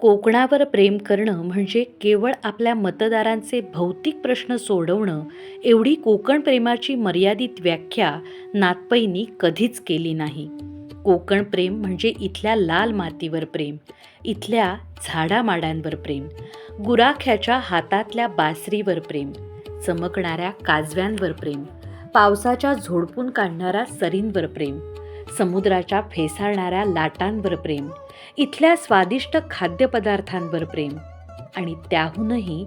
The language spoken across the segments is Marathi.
कोकणावर प्रेम करणं म्हणजे केवळ आपल्या मतदारांचे भौतिक प्रश्न सोडवणं एवढी कोकण प्रेमाची मर्यादित व्याख्या नातपईंनी कधीच केली नाही. कोकण प्रेम म्हणजे इथल्या लाल मातीवर प्रेम इथल्या झाडामाडांवर प्रेम गुराख्याच्या हातातल्या बासरीवर प्रेम चमकणाऱ्या काजव्यांवर प्रेम पावसाच्या झोडपून काढणाऱ्या सरींवर प्रेम समुद्राच्या फेसाळणाऱ्या लाटांवर प्रेम इथल्या स्वादिष्ट खाद्यपदार्थांवर प्रेम आणि त्याहूनही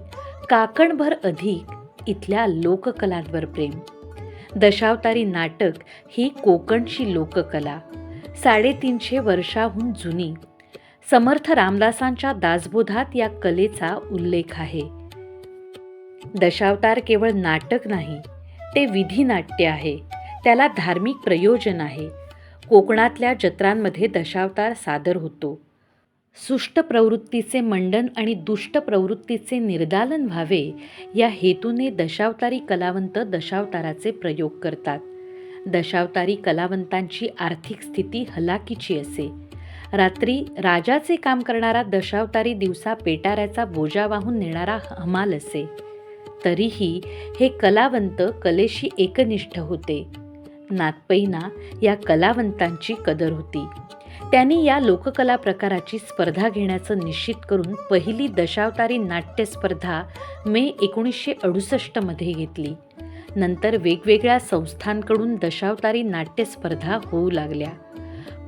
काकणभर अधिक इथल्या लोककलांवर प्रेम. दशावतारी नाटक ही कोकणची लोककला. साडेतीनशे वर्षाहून जुनी. समर्थ रामदासांच्या दासबोधात या कलेचा उल्लेख आहे. दशावतार केवळ नाटक नाही ते विधिनाट्य आहे. त्याला धार्मिक प्रयोजन आहे. कोकणातल्या जत्रांमध्ये दशावतार सादर होतो. सुष्ट प्रवृत्तीचे मंडन आणि दुष्ट प्रवृत्तीचे निर्दालन व्हावे या हेतूने दशावतारी कलावंत दशावताराचे प्रयोग करतात. दशावतारी कलावंतांची आर्थिक स्थिती हलाकीची असे. रात्री राजाचे काम करणारा दशावतारी दिवसा पेटाऱ्याचा बोजा वाहून नेणारा हमाल असे. तरीही हे कलावंत कलेशी एकनिष्ठ होते. नातपैना या कलावंतांची कदर होती. त्यांनी या लोककला प्रकाराची स्पर्धा घेण्याचं निश्चित करून पहिली दशावतारी नाट्य स्पर्धा मे एकोणीसशे अडुसष्टमध्ये घेतली. नंतर वेगवेगळ्या संस्थांकडून दशावतारी नाट्य स्पर्धा होऊ लागल्या.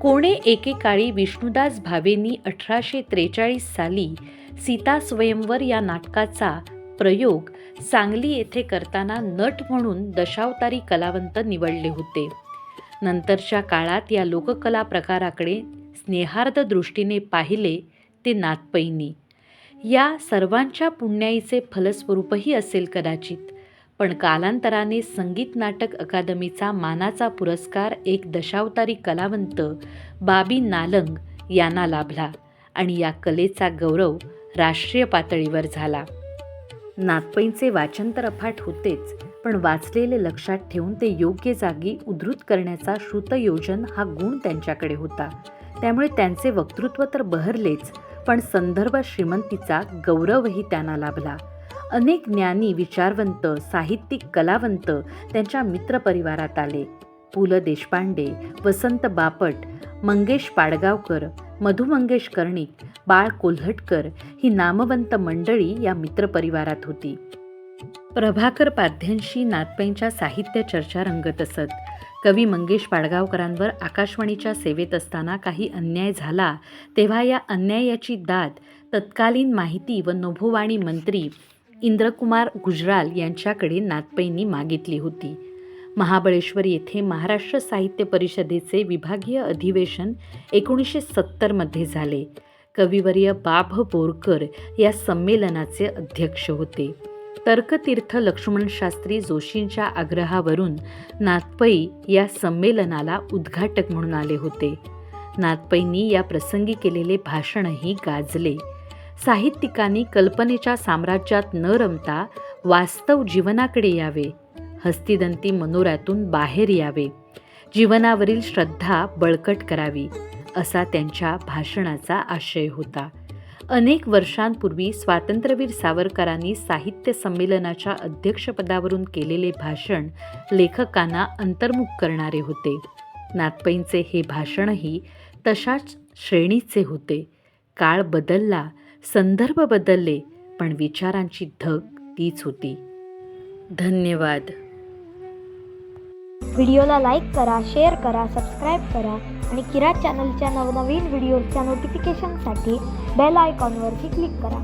कोणे एकेकाळी विष्णुदास भावेंनी अठराशे त्रेचाळीस साली सीता स्वयंवर या नाटकाचा प्रयोग सांगली येथे करताना नट म्हणून दशावतारी कलावंत निवडले होते. नंतरच्या काळात या लोककला प्रकाराकडे स्नेहार्द दृष्टीने पाहिले ते नातपैनी. या सर्वांच्या पुण्याईचे फलस्वरूपही असेल कदाचित पण कालांतराने संगीत नाटक अकादमीचा मानाचा पुरस्कार एक दशावतारी कलावंत बाबी नालंग यांना लाभला आणि या कलेचा गौरव राष्ट्रीय पातळीवर झाला. नागपैंचे वाचन तर अफाट होतेच पण वाचलेले लक्षात ठेवून ते योग्य जागी उद्धृत करण्याचा श्रुतयोजन हा गुण त्यांच्याकडे होता. त्यामुळे त्यांचे वक्तृत्व तर बहरलेच पण संदर्भ श्रीमंतीचा गौरवही त्यांना लाभला. अनेक ज्ञानी विचारवंत साहित्यिक कलावंत त्यांच्या मित्रपरिवारात आले. पु. ल. देशपांडे वसंत बापट मंगेश पाडगावकर मधु मंगेश कर्णिक बाळ कोल्हटकर ही नामवंत मंडळी या मित्रपरिवारात होती. प्रभाकर पाध्यांशी नातपैंच्या साहित्य चर्चा रंगत असत. कवी मंगेश पाडगावकरांवर आकाशवाणीच्या सेवेत असताना काही अन्याय झाला तेव्हा या अन्यायाची दाद तत्कालीन माहिती व नभोवाणी मंत्री इंद्रकुमार गुजराल यांच्याकडे नातपैंनी मागितली होती. महाबळेश्वर येथे महाराष्ट्र साहित्य परिषदेचे विभागीय अधिवेशन एकोणीसशे सत्तरमध्ये झाले. कविवर्य बाभ बोरकर या संमेलनाचे अध्यक्ष होते. तर्कतीर्थ लक्ष्मणशास्त्री जोशींच्या आग्रहावरून नातपई या संमेलनाला उद्घाटक म्हणून आले होते. नाथपैंनी या प्रसंगी केलेले भाषणही गाजले. साहित्यिकांनी कल्पनेच्या साम्राज्यात न रमता वास्तव जीवनाकडे यावे. हस्तिदंती मनोऱ्यातून बाहेर यावे. जीवनावरील श्रद्धा बळकट करावी असा त्यांच्या भाषणाचा आशय होता. अनेक वर्षांपूर्वी स्वातंत्र्यवीर सावरकरांनी साहित्य संमेलनाच्या अध्यक्षपदावरून केलेले भाषण लेखकांना अंतर्मुख करणारे होते. नातपैंचे हे भाषणही तशाच श्रेणीचे होते. काळ बदलला संदर्भ बदलले पण विचारांची धग तीच होती. धन्यवाद. व्हिडिओला लाईक करा शेअर करा सबस्क्राईब करा आणि किरात चॅनलच्या नवनवीन व्हिडिओजच्या नोटिफिकेशनसाठी बेल आयकॉनवरती क्लिक करा.